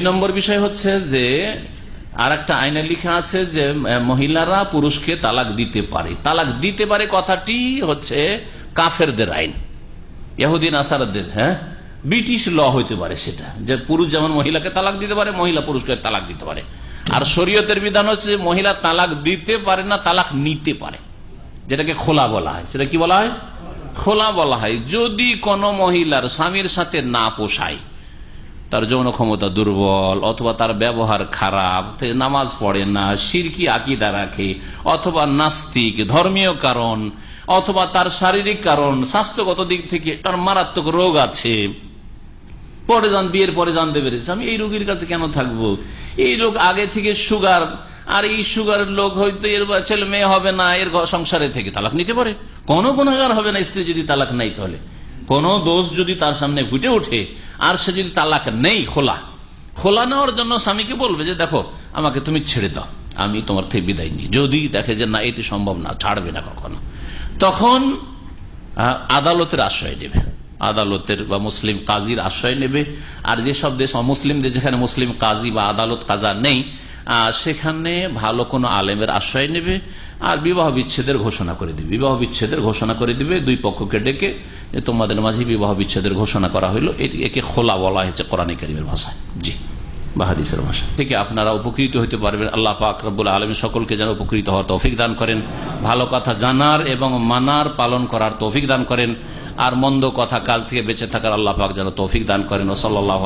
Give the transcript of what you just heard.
নম্বর বিষয় হচ্ছে যে আর একটা আইনে লেখা আছে যে মহিলারা পুরুষকে তালাক দিতে পারে। তালাক দিতে পারে কথাটি হচ্ছে কাফেরদের আইন। ইহুদিন আসারদের হ্যাঁ? ব্রিটিশ ল হইতে পারে সেটা, যে পুরুষ যেমন মহিলাকে তালাক দিতে পারে, মহিলা পুরুষকে তালাক দিতে পারে। আর শরীয়তের বিধান হচ্ছে মহিলা তালাক দিতে পারে না, তালাক নিতে পারে। যেটাকে খোলা বলা হয়। সেটা কি বলা হয়? খোলা বলা হয়। যদি কোনো মহিলার স্বামীর সাথে না পোষায় তার যৌন ক্ষমতা দুর্বল, অথবা তার ব্যবহার খারাপ নামাজ পড়ে না, সিরকি আকিদা রাখে, অথবা নাস্তিক, ধর্মীয় কারণ, অথবা তার শারীরিক কারণ, স্বাস্থ্যগত দিক থেকে তার মারাত্মক রোগ আছে। পরে যান, বিয়ের পরে জানতে পেরেছে আমি এই রোগীর কাছে কেন থাকব? এই রোগ আগে থেকে সুগার, আর এই সুগারের লোক হয়তো এর ছেলে মেয়ে হবে না, এর সংসারে থেকে তালাক নিতে পারে। কোনো গুণাগার হবে না, স্ত্রী যদি তালাক নেই তাহলে। কোন দোষ যদি তার সামনে ফুটে ওঠে, আর সে যদি তালাক নেই খোলা খোলা নেওয়ার জন্য স্বামীকে বলবে যে, দেখো, আমাকে তুমি ছেড়ে দাও, আমি তোমার থেকে বিদায় নিই। যদি দেখে যে, না, এটি সম্ভব না, ছাড়বে না কখনো। তখন আদালতের আশ্রয় নেবে। আদালতের বা মুসলিম কাজীর আশ্রয় নেবে। আর যেসব দেশ অমুসলিম দেশ যেখানে মুসলিম কাজী বা আদালত কাজা নেই সেখানে ভালো কোনো আলেমের আশ্রয় নেবে। আর বিবাহ বিচ্ছেদের ঘোষণা করে দিবে। বিবাহ বিচ্ছেদের ঘোষণা করে দিবে, দুই পক্ষকে ডেকে তোমাদের মাঝে বিবাহ বিচ্ছেদের ঘোষণা করা এটি- একে খোলা বলা হয়েছে কোরআন করিমের ভাষায়। জি, বা হাদিসের ভাষা থেকে আপনারা উপকৃত হতে পারবেন। আল্লাহ পাক আলমী সকলকে যেন উপকৃত হওয়ার তৌফিক দান করেন। ভালো কথা জানার এবং মানার পালন করার তৌফিক দান করেন। আর মন্দ কথা কাজ থেকে বেঁচে থাকার আল্লাহ পাক যেন তৌফিক দান করেন। ও সাল্লাহ